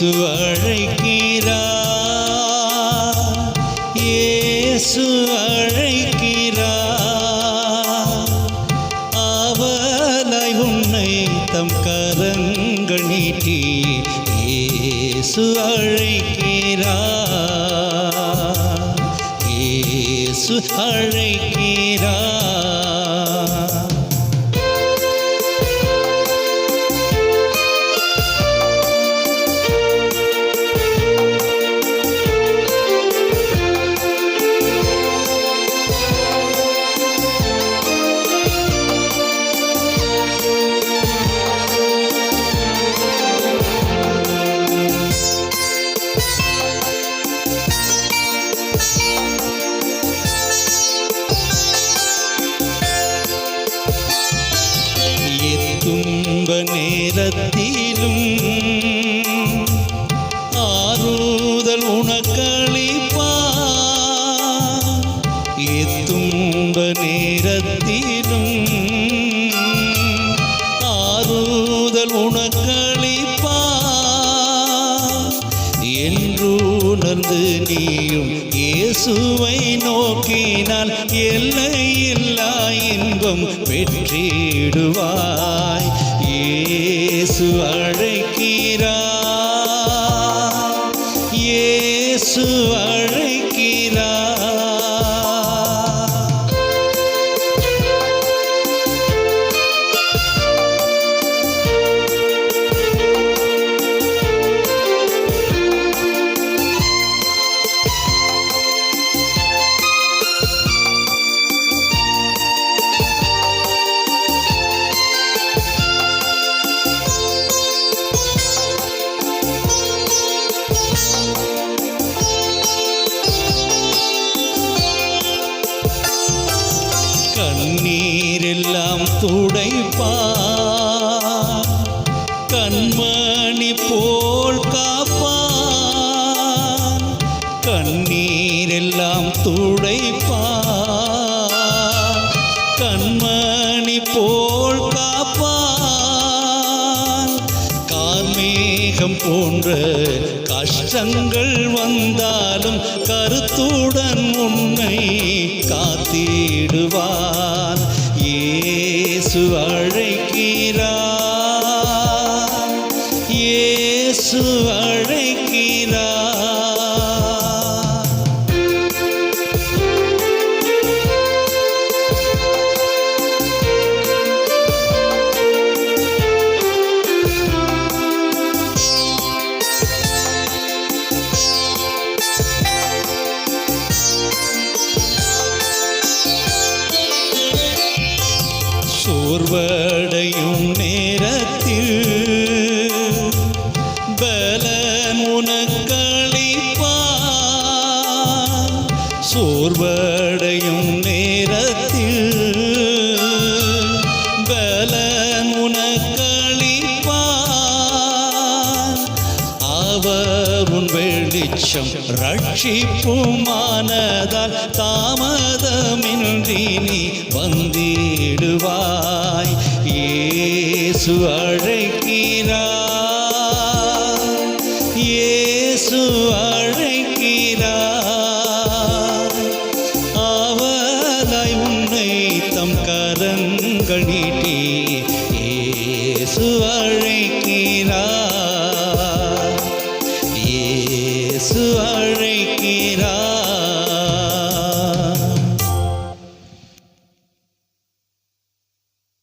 இயேசு அழைக்கிறா இயேசு அழைக்கிறா அவனாய் உன்னை தம் கரங்கள் நீட்டி இயேசு அழைக்கிறா இயேசு அழைக்கிறா துன்ப நேரத்திலும் ஆறுதல் உனக்களிப்பா. எத்துன்ப நேரத்திலும் ஆறுதல் உனக்களிப்பா. என்றுணர்ந்து நீயும் இயேசுவை நோக்கினால் எல்லையில்லா இன்பம் பெற்றிடுவாய். இயேசு அழைக்கிறா. இயேசு அழை கண்ணீரெல்லாம் துடைப்பா கண்மணி போல் காப்பா கண்ணீரெல்லாம் துடைப்பா கண்மணி போல் காப்பா கார்மேகம் போன்ற கஷ்டங்கள் வந்தாலும் கருத்துடன் உண்மை இயேசு அழைக்கிறார். இயேசு அழைக்கிறார். சோர்வடையும் நேரத்தில் பலன் உனக்களிப்பா சோர்வடையும் நேரத்தில் அவர் வெளிச்சம் ரட்சிப்புமானதால் தாமதமின்றி நீ வந்திடுவாய். ஏசு அழைக்கிறார். ஏசு அழைக்கிறார். அவலாய் உன்னை தம் கரங்கள் நீட்டி இயேசு அழைக்கே